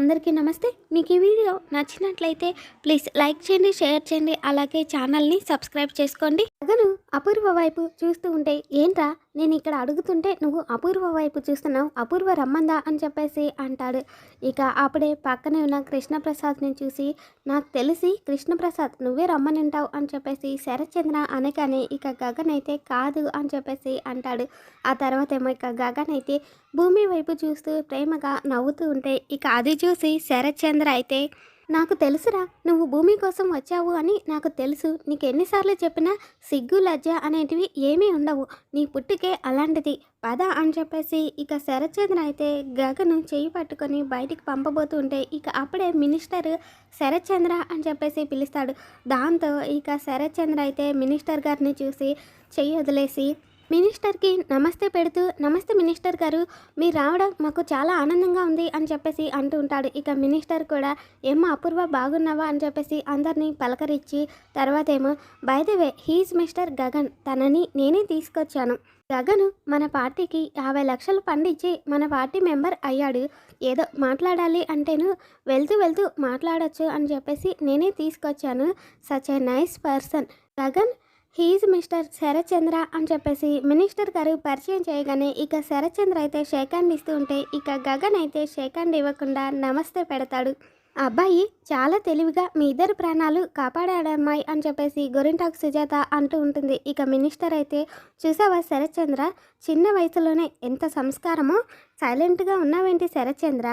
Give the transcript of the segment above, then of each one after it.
అందరికీ నమస్తే. మీకు ఈ వీడియో నచ్చినట్లయితే ప్లీజ్ లైక్ చేయండి షేర్ చేయండి అలాగే ఛానల్ని సబ్స్క్రైబ్ చేసుకోండి. గగను అపూర్వ వైపు చూస్తూ ఉంటే ఏంట్రా? నేను ఇక్కడ అడుగుతుంటే నువ్వు అపూర్వ వైపు చూస్తున్నావు అపూర్వ రమ్మందా? అని చెప్పేసి అంటాడు. ఇక అప్పుడే పక్కనే ఉన్న కృష్ణప్రసాద్ని చూసి నాకు తెలిసి కృష్ణప్రసాద్ నువ్వే రమ్మనింటావు అని చెప్పేసి శరత్చంద్ర అనగానే ఇక గగన్ అయితే కాదు అని చెప్పేసి అంటాడు. ఆ తర్వాత ఏమో ఇక గగన్ అయితే భూమి వైపు చూస్తూ ప్రేమగా నవ్వుతూ ఉంటే ఇక అది చూసి శరత్చంద్ర అయితే నాకు తెలుసురా నువ్వు భూమి కోసం వచ్చావు అని నాకు తెలుసు. నీకు ఎన్నిసార్లు చెప్పినా సిగ్గు లజ్జ అనేటివి ఏమీ ఉండవు. నీ పుట్టుకే అలాంటిది. పద అని చెప్పేసి ఇక శరత్చంద్ర అయితే గగను చేయి పట్టుకొని బయటికి పంపబోతుంటే ఇక అప్పుడే మినిస్టర్ శరత్చంద్ర అని చెప్పేసి పిలుస్తాడు. దాంతో ఇక శరత్చంద్ర అయితే మినిస్టర్ గారిని చూసి చెయ్యి వదిలేసి మినిస్టర్కి నమస్తే పెడుతూ నమస్తే మినిస్టర్ గారు మీరు రావడం మాకు చాలా ఆనందంగా ఉంది అని చెప్పేసి అంటూ ఉంటాడు. ఇక మినిస్టర్ కూడా ఏమో అపూర్వ బాగున్నావా అని చెప్పేసి అందరినీ పలకరించి తర్వాత ఏమో by the way he's mister Gagan తనని నేనే తీసుకొచ్చాను. గగను మన పార్టీకి యాభై లక్షలు పండించి మన పార్టీ మెంబర్ అయ్యాడు. ఏదో మాట్లాడాలి అంటేను వెళ్తూ వెళ్తూ మాట్లాడొచ్చు అని చెప్పేసి నేనే తీసుకొచ్చాను. Such a nice person. Gagan he's mister Sarathchandra అని చెప్పేసి మినిస్టర్ గారు పరిచయం చేయగానే ఇక శరత్చంద్ర అయితే షేక్ హ్యాండ్ ఇస్తూ ఉంటే ఇక గగన్ అయితే షేక్ హ్యాండ్ ఇవ్వకుండా నమస్తే పెడతాడు. అబ్బాయి చాలా తెలివిగా మీ ఇద్దరు ప్రాణాలు కాపాడాడమ్మాయి అని చెప్పేసి గొరింటాకు సుజాత అంటూ ఉంటుంది. ఇక మినిస్టర్ అయితే చూసావా శరత్చంద్ర? చిన్న వయసులోనే ఎంత సంస్కారమో? సైలెంట్గా ఉన్నావేంటి శరత్చంద్ర?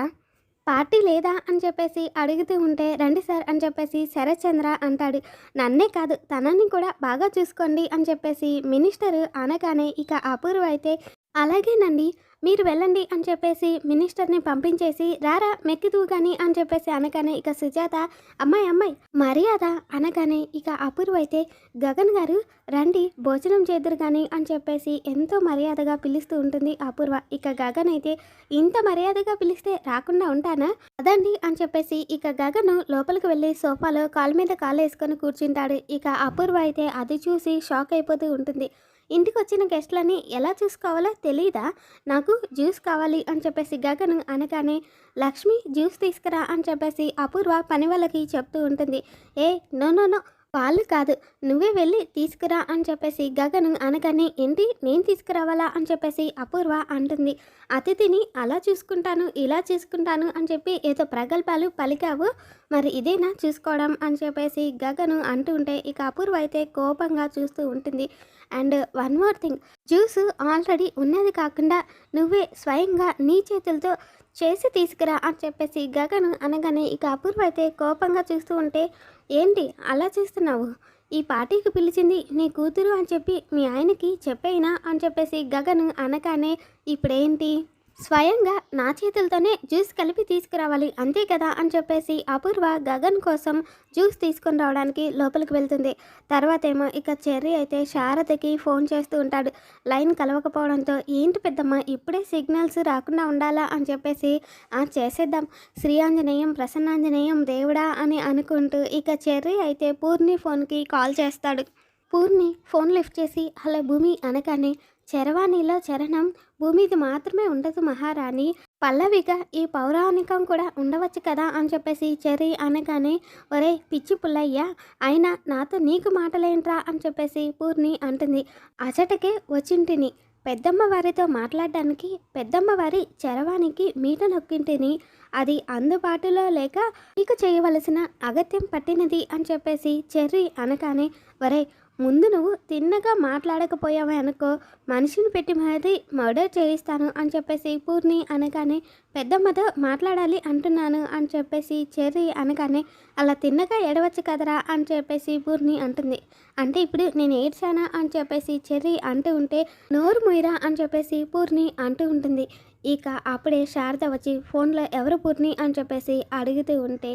పార్టీ లేదా అని చెప్పేసి అడుగుతూ ఉంటే రండి సార్ అని చెప్పేసి శరత్చంద్ర అంటాడు. నన్నే కాదు తనని కూడా బాగా చూసుకోండి అని చెప్పేసి మినిస్టర్ అనగానే ఇక అపూర్వ అయితే అలాగేనండి మీరు వెళ్ళండి అని చెప్పేసి మినిస్టర్ని పంపించేసి రారా మెక్కిదు కానీ అని చెప్పేసి అనగానే ఇక సుజాత అమ్మాయి అమ్మాయి మర్యాద అనగానే ఇక అపూర్వ అయితే గగన్ గారు రండి భోజనం చేద్దరు కానీ అని చెప్పేసి ఎంతో మర్యాదగా పిలుస్తూ ఉంటుంది అపూర్వ. ఇక గగన్ అయితే ఇంత మర్యాదగా పిలిస్తే రాకుండా ఉంటానా? అదండి అని చెప్పేసి ఇక గగను లోపలికి వెళ్ళి సోఫాలో కాలు మీద కాలు వేసుకొని కూర్చుంటాడు. ఇక అపూర్వ అయితే అది చూసి షాక్ అయిపోతూ ఉంటుంది. ఇంటికి వచ్చిన గెస్ట్లని ఎలా చూసుకోవాలో తెలియదా నాకు జ్యూస్ కావాలి అని చెప్పేసి గగను అనగానే లక్ష్మి జ్యూస్ తీసుకురా అని చెప్పేసి అపూర్వ పని వాళ్ళకి చెప్తూ ఉంటుంది. ఏ నో నో నో వాళ్ళు కాదు. నువ్వే వెళ్ళి తీసుకురా అని చెప్పేసి గగను అనగానే ఏంటి? నేను తీసుకురావాలా అని చెప్పేసి అపూర్వ అంటుంది. అతిథిని అలా చూసుకుంటాను ఇలా చూసుకుంటాను అని చెప్పి ఏదో ప్రగల్భాలు పలికావు. మరి ఇదేనా చూసుకోవడం అని చెప్పేసి గగను అంటూ ఉంటే ఇక అపూర్వ అయితే కోపంగా చూస్తూ ఉంటుంది. And one more thing. Juice already ఉన్నది కాకుండా నువ్వే స్వయంగా నీ చేతులతో చేసి తీసుకురా అని చెప్పేసి గగను అనగానే ఇక అపూర్వ అయితే కోపంగా చూస్తూ ఉంటే ఏంటి అలా చేస్తున్నావు? ఈ పార్టీకి పిలిచింది నీ కూతురు అని చెప్పి మీ ఆయనకి చెప్పైనా? అని చెప్పేసి గగను అనగానే ఇప్పుడేంటి? స్వయంగా నా చేతులతోనే జ్యూస్ కలిపి తీసుకురావాలి అంతే కదా అని చెప్పేసి అపూర్వ గగన్ కోసం జ్యూస్ తీసుకొని రావడానికి లోపలికి వెళ్తుంది. తర్వాత ఏమో ఇక చెర్రీ అయితే శారదకి ఫోన్ చేస్తూ ఉంటాడు. లైన్ కలవకపోవడంతో ఏంటి పెద్దమ్మ ఇప్పుడే సిగ్నల్స్ రాకుండా ఉండాలా? అని చెప్పేసి ఆ చేసేద్దాం. శ్రీ ఆంజనేయం ప్రసన్నాంజనేయం దేవుడా? అని అనుకుంటూ ఇక చెర్రీ అయితే పూర్ణి ఫోన్కి కాల్ చేస్తాడు. పూర్ణి ఫోన్ లిఫ్ట్ చేసి హలో భూమి అనగానే చరవాణిలో చరణం భూమిది మాత్రమే ఉండదు మహారాణి. పల్లవిగా ఈ పౌరాణికం కూడా ఉండవచ్చు కదా అని చెప్పేసి చెరి అనగానే ఒరే పిచ్చి పుల్లయ్య అయినా నాతో నీకు మాటలేంట్రా అని చెప్పేసి పూర్ణి అంటుంది. అచటకే వచ్చింటిని. పెద్దమ్మ వారితో మాట్లాడడానికి పెద్దమ్మ వారి చరవానికి మీట నొక్కింటిని. అది అందుబాటులో లేక నీకు చేయవలసిన అగత్యం పట్టినది అని చెప్పేసి చెర్రీ అనగానే వరే ముందు నువ్వు తిన్నగా మాట్లాడకపోయావే అనుకో మనిషిని పెట్టి మరీ మర్డర్ చేయిస్తాను అని చెప్పేసి పూర్ణి అనగానే పెద్దమ్మతో మాట్లాడాలి అంటున్నాను అని చెప్పేసి చెర్రి అనగానే అలా తిన్నగా ఎడవచ్చు కదరా అని చెప్పేసి పూర్ణి అంటుంది. అంటే ఇప్పుడు నేను ఏడ్చానా అని చెప్పేసి చెర్రి అంటూ ఉంటే నోరు ముయిరా అని చెప్పేసి పూర్ణి అంటూ ఉంటుంది. ఇక అప్పుడే శారద వచ్చి ఫోన్లో ఎవరు పూర్ణి? అని చెప్పేసి అడుగుతూ ఉంటే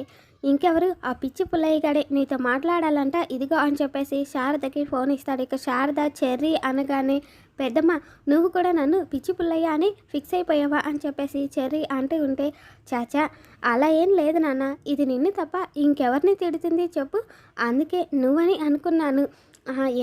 ఇంకెవరు? ఆ పిచ్చి పుల్లయ్య గడే నీతో మాట్లాడాలంట. ఇదిగో అని చెప్పేసి శారదకి ఫోన్ ఇస్తాడు. ఇక శారద చెర్రీ అనగానే పెద్దమ్మ నువ్వు కూడా నన్ను పిచ్చి పుల్లయ్య అని ఫిక్స్ అయిపోయావా? అని చెప్పేసి చెర్రీ అంటూ ఉంటే చాచా అలా ఏం లేదు నాన్న. ఇది నిన్ను తప్ప ఇంకెవరిని తిడుతుంది చెప్పు. అందుకే నువ్వని అనుకున్నాను.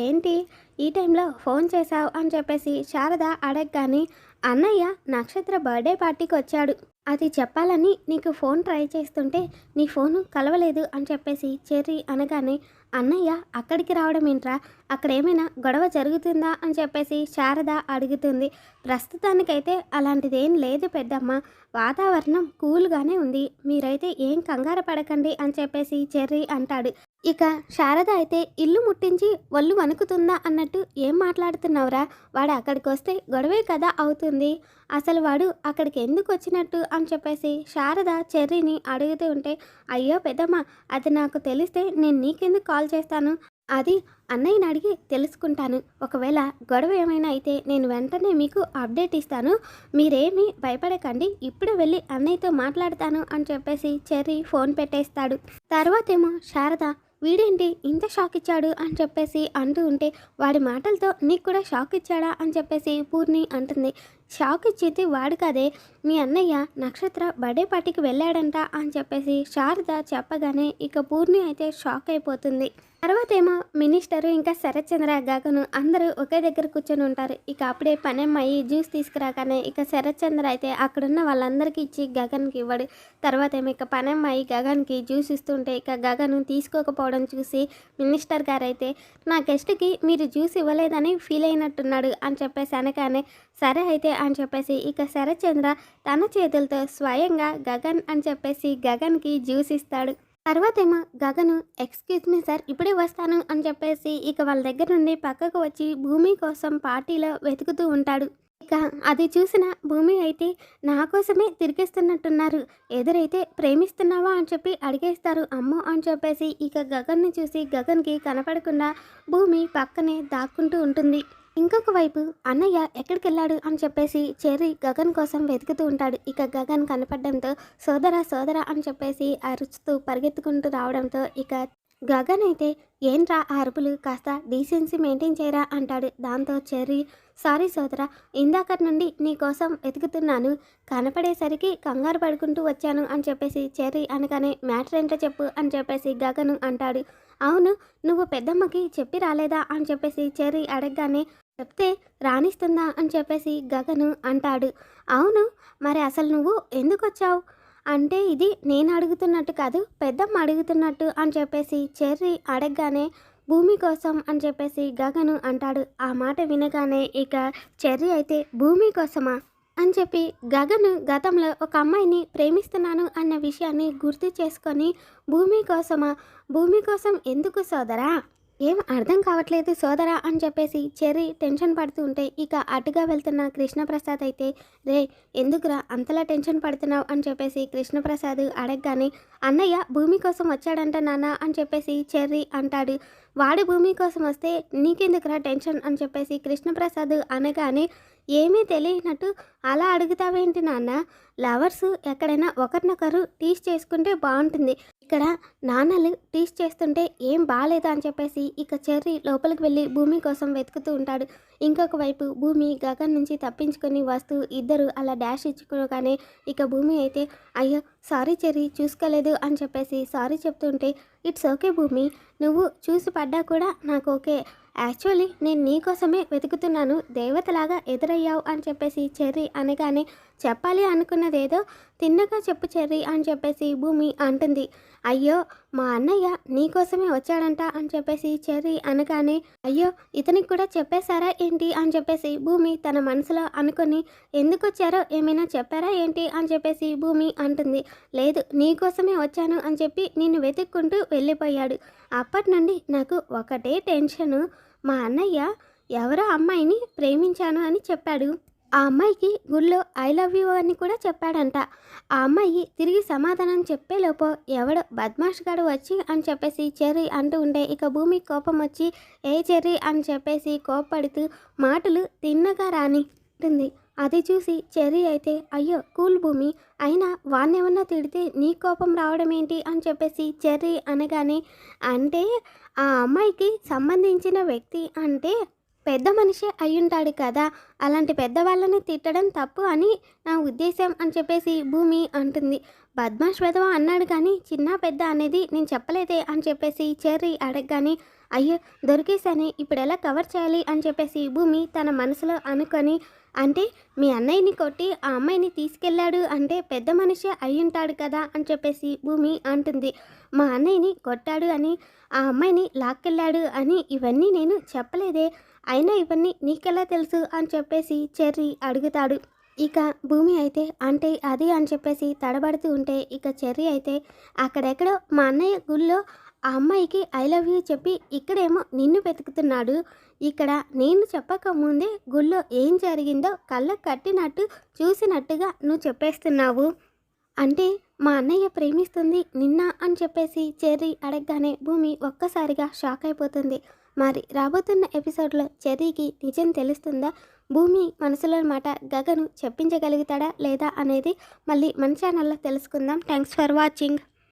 ఏంటి? ఈ టైంలో ఫోన్ చేశావు? అని చెప్పేసి శారద అడగగానే అన్నయ్య నక్షత్ర బర్త్డే పార్టీకి వచ్చాడు. అది చెప్పాలని నీకు ఫోన్ ట్రై చేస్తుంటే నీ ఫోను కలవలేదు అని చెప్పేసి చెర్రీ అనగానే అన్నయ్య అక్కడికి రావడం ఏంట్రా? అక్కడ ఏమైనా గొడవ జరుగుతుందా? అని చెప్పేసి శారద అడుగుతుంది. ప్రస్తుతానికైతే అలాంటిదేం లేదు పెద్దమ్మ. వాతావరణం కూల్గానే ఉంది. మీరైతే ఏం కంగారు పడకండి అని చెప్పేసి చెర్రీ అంటాడు. ఇక శారద అయితే ఇల్లు ముట్టించి ఒళ్ళు వణుకుతుందా అన్నట్టు ఏం మాట్లాడుతున్నావురా? వాడు అక్కడికి వస్తే గొడవే కదా అవుతుంది. అసలు వాడు అక్కడికి ఎందుకు వచ్చినట్టు అని చెప్పేసి శారద చెర్రీని అడుగుతూ ఉంటే అయ్యో పెద్దమ్మ అది నాకు తెలిస్తే నేను నీకెందుకు కాల్ చేస్తాను? అది అన్నయ్యని అడిగి తెలుసుకుంటాను. ఒకవేళ గొడవ ఏమైనా అయితే నేను వెంటనే మీకు అప్డేట్ ఇస్తాను. మీరేమీ భయపడకండి. ఇప్పుడు వెళ్ళి అన్నయ్యతో మాట్లాడతాను అని చెప్పేసి చెర్రీ ఫోన్ పెట్టేస్తాడు. తర్వాతేమో శారద వీడేంటి ఇంత షాక్ ఇచ్చాడు? అని చెప్పేసి అంటూ ఉంటే వాడి మాటలతో నీకు కూడా షాక్ ఇచ్చాడా? అని చెప్పేసి పూర్ణి అంటుంది. షాక్ ఇచ్చేది వాడు కదే మీ అన్నయ్య నక్షత్ర బర్త్డే పార్టీకి వెళ్ళాడంట అని చెప్పేసి శారద చెప్పగానే ఇక పూర్ణి అయితే షాక్ అయిపోతుంది. తర్వాత ఏమో మినిస్టరు ఇంకా శరత్చంద్ర గగను అందరూ ఒకే దగ్గర కూర్చొని ఉంటారు. ఇక అప్పుడే పనమ్మాయి జ్యూస్ తీసుకురాగానే ఇక శరత్చంద్ర అయితే అక్కడున్న వాళ్ళందరికీ ఇచ్చి గగన్కి ఇవ్వడు. తర్వాత ఏమో ఇక పనమ్మాయి గగన్కి జ్యూస్ ఇస్తుంటే ఇక గగను తీసుకోకపోవడం చూసి మినిస్టర్ గారు అయితే నా గెస్ట్కి మీరు జ్యూస్ ఇవ్వలేదని ఫీల్ అయినట్టున్నాడు అని చెప్పేసి అనగానే సరే అయితే అని చెప్పేసి ఇక శరత్చంద్ర తన చేతులతో స్వయంగా గగన్ అని చెప్పేసి గగన్కి జ్యూస్ ఇస్తాడు. తర్వాత ఏమో గగను ఎక్స్క్యూజ్ మీ సార్ ఇప్పుడే వస్తాను అని చెప్పేసి ఇక వాళ్ళ దగ్గర నుండి పక్కకు వచ్చి భూమి కోసం పార్టీలో వెతుకుతూ ఉంటాడు. ఇక అది చూసిన భూమి అయితే నా కోసమే తిరిగిస్తున్నట్టున్నారు. ఎదురైతే ప్రేమిస్తున్నావా? అని చెప్పి అడిగేస్తారు. అమ్మో అని చెప్పేసి ఇక గగన్ని చూసి గగన్కి కనపడకుండా భూమి పక్కనే దాక్కుంటూ ఉంటుంది. ఇంకొక వైపు అన్నయ్య ఎక్కడికి వెళ్ళాడు అని చెప్పేసి చెర్రీ గగన్ కోసం వెతుకుతూ ఉంటాడు. ఇక గగన్ కనపడడంతో సోదర సోదర అని చెప్పేసి అరుచుతూ పరిగెత్తుకుంటూ రావడంతో ఇక గగన్ అయితే ఏంట్రా ఆ అరుపులు? కాస్త డీసెన్సీ మెయింటైన్ చేయరా? అంటాడు. దాంతో చెర్రీ సారీ సోదర ఇందాకటి నుండి నీ కోసం వెతుకుతున్నాను. కనపడేసరికి కంగారు పడుకుంటూ వచ్చాను అని చెప్పేసి చెర్రీ అనగానే మ్యాటర్ ఏంటో చెప్పు అని చెప్పేసి గగను అంటాడు. అవును నువ్వు పెద్దమ్మకి చెప్పి రాలేదా? అని చెప్పేసి చెర్రీ అడగగానే చెప్తే రాణిస్తుందా అని చెప్పేసి గగను అంటాడు. అవును మరి అసలు నువ్వు ఎందుకు వచ్చావు అంటే ఇది నేను అడుగుతున్నట్టు కాదు పెద్దమ్మ అడుగుతున్నట్టు అని చెప్పేసి చెర్రీ అడగగానే భూమి కోసం అని చెప్పేసి గగను అంటాడు. ఆ మాట వినగానే ఇక చెర్రీ అయితే భూమి కోసమా అని చెప్పి గగను గతంలో ఒక అమ్మాయిని ప్రేమిస్తున్నాను అన్న విషయాన్ని గుర్తు చేసుకొని భూమి కోసమా? భూమి కోసం ఎందుకు సోదరా? ఏం అర్థం కావట్లేదు సోదరా అని చెప్పేసి చెర్రీ టెన్షన్ పడుతూ ఉంటే ఇక అటుగా వెళ్తున్న కృష్ణప్రసాద్ అయితే రే ఎందుకురా అంతలా టెన్షన్ పడుతున్నావు? అని చెప్పేసి కృష్ణప్రసాద్ అడగగానే అన్నయ్య భూమి కోసం వచ్చాడంట నాన్న అని చెప్పేసి చెర్రీ అంటాడు. వాడి భూమి కోసం వస్తే నీకెందుకురా టెన్షన్ అని చెప్పేసి కృష్ణప్రసాద్ అనగానే ఏమీ తెలియనట్టు అలా అడుగుతావేంటి నాన్న? లవర్స్ ఎక్కడైనా ఒకరినొకరు టీస్ చేసుకుంటే బాగుంటుంది. ఇక్కడ నాన్నలు టీస్ చేస్తుంటే ఏం బాగాలేదు అని చెప్పేసి ఇక చెర్రీ లోపలికి వెళ్ళి భూమి కోసం వెతుకుతూ ఉంటాడు. ఇంకొక వైపు భూమి గగన్ నుంచి తప్పించుకొని వస్తూ ఇద్దరు అలా డాష్ ఇచ్చుకోగానే ఇక భూమి అయితే అయ్యో సారీ చెరి చూసుకోలేదు అని చెప్పేసి సారీ చెప్తుంటే ఇట్స్ ఓకే భూమి నువ్వు చూసి పడ్డా కూడా నాకు ఓకే. యాక్చువల్లీ నేను నీకోసమే వెతుకుతున్నాను దేవతలాగా ఎదురయ్యావు అని చెప్పేసి చెర్రీ అనగానే చెప్పాలి అనుకున్నదేదో తిన్నగా చెప్పు చెర్రి అని చెప్పేసి భూమి అంటుంది. అయ్యో మా అన్నయ్య నీకోసమే వచ్చాడంట అని చెప్పేసి చెర్రీ అనగానే అయ్యో ఇతనికి కూడా చెప్పేశారా ఏంటి అని చెప్పేసి భూమి తన మనసులో అనుకొని ఎందుకు వచ్చారో ఏమైనా చెప్పారా ఏంటి అని చెప్పేసి భూమి అంటుంది. లేదు నీకోసమే వచ్చాను అని చెప్పి నేను వెతుక్కుంటూ వెళ్ళిపోయాడు. అప్పటి నుండి నాకు ఒకటే టెన్షను. మా అన్నయ్య ఎవరో అమ్మాయిని ప్రేమించాను అని చెప్పాడు. ఆ అమ్మాయికి గుళ్ళో ఐ లవ్ యూ అని కూడా చెప్పాడంట. ఆ అమ్మాయి తిరిగి సమాధానం చెప్పేలోపు ఎవడో బద్మాష్ గాడు వచ్చి అని చెప్పేసి చెర్రీ అంటూ ఉండే ఇక భూమి కోపం వచ్చి ఏ చెర్రీ అని చెప్పేసి కోపడుతూ మాటలు తిన్నగా రాని ఉంటుంది అది చూసి చెర్రీ అయితే అయ్యో కూల్ భూమి. అయినా వాణ్ణేమన్నా తిడితే నీ కోపం రావడం ఏంటి? అని చెప్పేసి చెర్రీ అనగానే అంటే ఆ అమ్మాయికి సంబంధించిన వ్యక్తి అంటే పెద్ద మనిషి అయ్యుంటాడు కదా అలాంటి పెద్దవాళ్ళని తిట్టడం తప్పు అని నా ఉద్దేశం అని చెప్పేసి భూమి అంటుంది. బద్మాష్ వెధవ అన్నాడు కానీ చిన్న పెద్ద అనేది నేను చెప్పలేదే అని చెప్పేసి చెర్రీ అడగగానే అయ్యో దొరికేసానే ఇప్పుడు ఎలా కవర్ చేయాలి అని చెప్పేసి భూమి తన మనసులో అనుకొని అంటే మీ అన్నయ్యని కొట్టి ఆ అమ్మాయిని తీసుకెళ్ళాడు అంటే పెద్ద మనిషి అయ్యుంటాడు కదా అని చెప్పేసి భూమి అంటుంది. మా అన్నయ్యని కొట్టాడు అని ఆ అమ్మాయిని లాక్కెళ్ళాడు అని ఇవన్నీ నేను చెప్పలేదే. అయినా ఇవన్నీ నీకెలా తెలుసు? అని చెప్పేసి చెర్రీ అడుగుతాడు. ఇక భూమి అయితే అంటే అది అని చెప్పేసి తడబడుతూ ఉంటే ఇక చెర్రీ అయితే అక్కడెక్కడో మా అన్నయ్య గుళ్ళో ఆ అమ్మాయికి ఐ లవ్ యూ చెప్పి ఇక్కడేమో నిన్ను వెతుకుతున్నాడు. ఇక్కడ నేను చెప్పక ముందే గుళ్ళో ఏం జరిగిందో కళ్ళకు కట్టినట్టు చూసినట్టుగా నువ్వు చెప్పేస్తున్నావు. అంటే మా అన్నయ్య ప్రేమిస్తుంది నిన్న అని చెప్పేసి చెర్రీ అడగగానే భూమి ఒక్కసారిగా షాక్ అయిపోతుంది. మరి రాబోతున్న ఎపిసోడ్లో చెర్రీకి నిజం తెలుస్తుందా? భూమి మనసులోని మాట గగను చెప్పించగలుగుతాడా లేదా అనేది మళ్ళీ మన ఛానల్లో తెలుసుకుందాం. Thanks for watching.